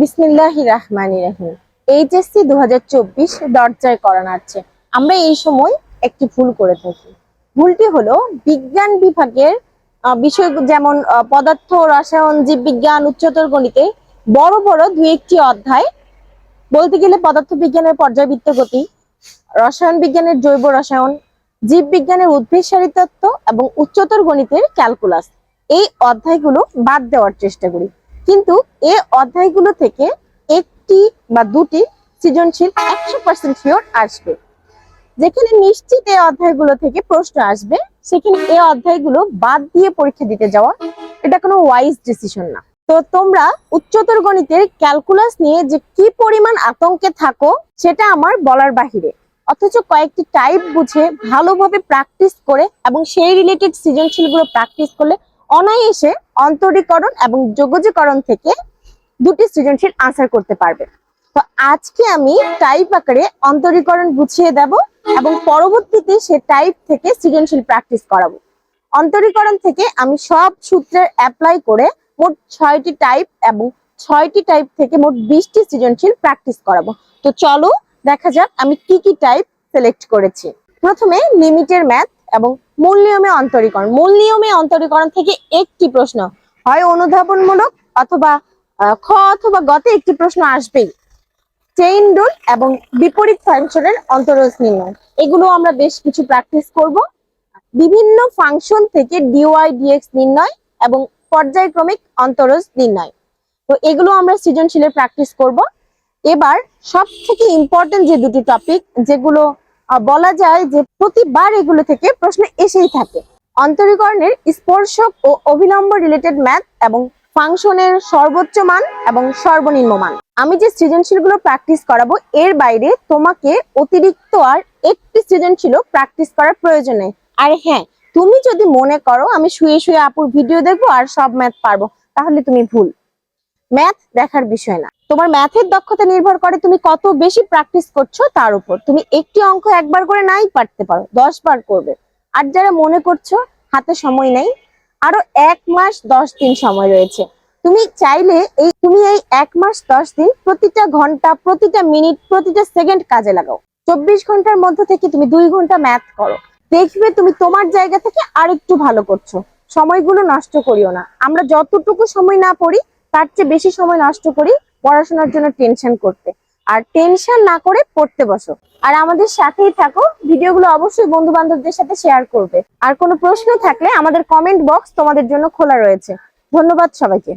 বিসমিল্লাহ রহমান রাহিম। এইচএসসি দু হাজার চব্বিশ দরজায় করা নাড়ছে আমরা এই সময় একটি ভুল করে থাকি। ভুলটি হলো বিজ্ঞান বিভাগের বিষয় যেমন পদার্থ, রসায়ন, জীববিজ্ঞান, উচ্চতর গণিতে বড় বড় দুই একটি অধ্যায়। বলতে গেলে পদার্থ বিজ্ঞানের পর্যায়বৃত্ত গতি, রসায়ন বিজ্ঞানের জৈব রসায়ন, জীববিজ্ঞানের উদ্ভিদ তত্ত্ব এবং উচ্চতর গণিতের ক্যালকুলাস। এই অধ্যায়গুলো বাদ দেওয়ার চেষ্টা করি। কিন্তু এই অধ্যায়গুলো থেকে একটি বা দুটি সৃজনশীল একশো পার্সেন্ট শিওর আসবে। যেখানে নিশ্চিত এই অধ্যায়গুলো থেকে প্রশ্ন আসবে, সেখানে এই অধ্যায়গুলো বাদ দিয়ে পরীক্ষা দিতে যাওয়া, এটা কোনো ওয়াইজ ডিসিশন না। তো তোমরা উচ্চতর গণিতের ক্যালকুলাস নিয়ে যে কি পরিমাণ আতঙ্কে থাকো, সেটা আমার বলার বাহিরে। অথচ কয়েকটি টাইপ বুঝে ভালোভাবে প্র্যাকটিস করে এবং সেই রিলেটেড সৃজনশীলগুলো প্র্যাকটিস করলে অনায়াসে অন্তরীকরণ এবং যোগাযোগকরণ থেকে দুটি সৃজনশীল আনসার করতে পারবে। তো আজকে আমি টাইপ আকারে অন্তরীকরণ বুঝিয়ে দেব এবং পরবর্তীতে সে টাইপ থেকে সৃজনশীল প্র্যাকটিস করাবো। অন্তরীকরণ থেকে আমি সব সূত্রের অ্যাপ্লাই করে মোট ছয়টি টাইপ এবং ছয়টি টাইপ থেকে মোট বিশটি সৃজনশীল প্র্যাকটিস করাবো। তো চলো দেখা যাক আমি কি কি টাইপ সিলেক্ট করেছি। প্রথমে লিমিটের ম্যাথ এবং মূল নিয়মে অন্তরীকরণ। মূল নিয়মে অন্তরীকরণ থেকে একটি প্রশ্ন হয় অনুধাবনমূলক অথবা খ অথবা গতে একটি প্রশ্ন আসবেই। চেইন রুল এবং বিপরীত ফাংশনের অন্তরজ নির্ণয়। এগুলো আমরা বেশ কিছু প্র্যাকটিস করব। বিভিন্ন ফাংশন থেকে ডিওয়াই ডিএক্স নির্ণয় এবং পর্যায়ক্রমিক অন্তরজ নির্ণয়। তো এগুলো আমরা সৃজনশীলের প্র্যাকটিস করব। এবার সব থেকে ইম্পর্টেন্ট যে দুটি টপিক যেগুলো বলা যায় যে প্রতিবার এগুলো থেকে প্রশ্ন এসেই থাকে। অন্তরীকরণের স্পর্শক ও অবিলম্ব রিলেটেড ম্যাথ এবং ফাংশনের সর্বোচ্চ মান এবং সর্বনিম্ন মান। আমি যে সৃজনশীলগুলো প্র্যাকটিস করাবো, এর বাইরে তোমাকে অতিরিক্ত আর একটি সৃজনশীল প্র্যাকটিস করার প্রয়োজন নেই। আর হ্যাঁ তুমি যদি মনে করো, আমি শুয়ে শুয়ে আপুর ভিডিও দেখব আর সব ম্যাথ পারব, তাহলে তুমি ভুল। ম্যাথ দেখার বিষয় না। তোমার ম্যাথের দক্ষতা নির্ভর করে তুমি কত বেশি প্র্যাকটিস করছ তার উপর। তুমি একটি অঙ্ক একবার করে নাই পারতে পারো, দশ বার করবে। আর যারা মনে করছ, হাতে সময় নেই, আরও এক মাস দশ দিন সময় রয়েছে। তুমি চাইলে এই, তুমি এই এক মাস দশ দিন প্রতিটা ঘণ্টা, প্রতিটা মিনিট প্রতিটা সেকেন্ড কাজে লাগাও। চব্বিশ ঘণ্টার মধ্যে থেকে তুমি দুই ঘণ্টা ম্যাথ করো। দেখবে তুমি তোমার জায়গা থেকে আরেকটু ভালো করছ। সময়গুলো নষ্ট করিও না। আমরা যতটুকু সময় না পড়ি তার চেয়ে বেশি সময় নষ্ট করি পড়াশোনার জন্য টেনশন করতে। আর টেনশন না করে পড়তে বসো। আর আমাদের সাথেই থাকো, ভিডিওগুলো অবশ্যই বন্ধু বান্ধবদের সাথে শেয়ার করবে। আর কোনো প্রশ্ন থাকলে আমাদের কমেন্ট বক্স তোমাদের জন্য খোলা রয়েছে। ধন্যবাদ সবাইকে।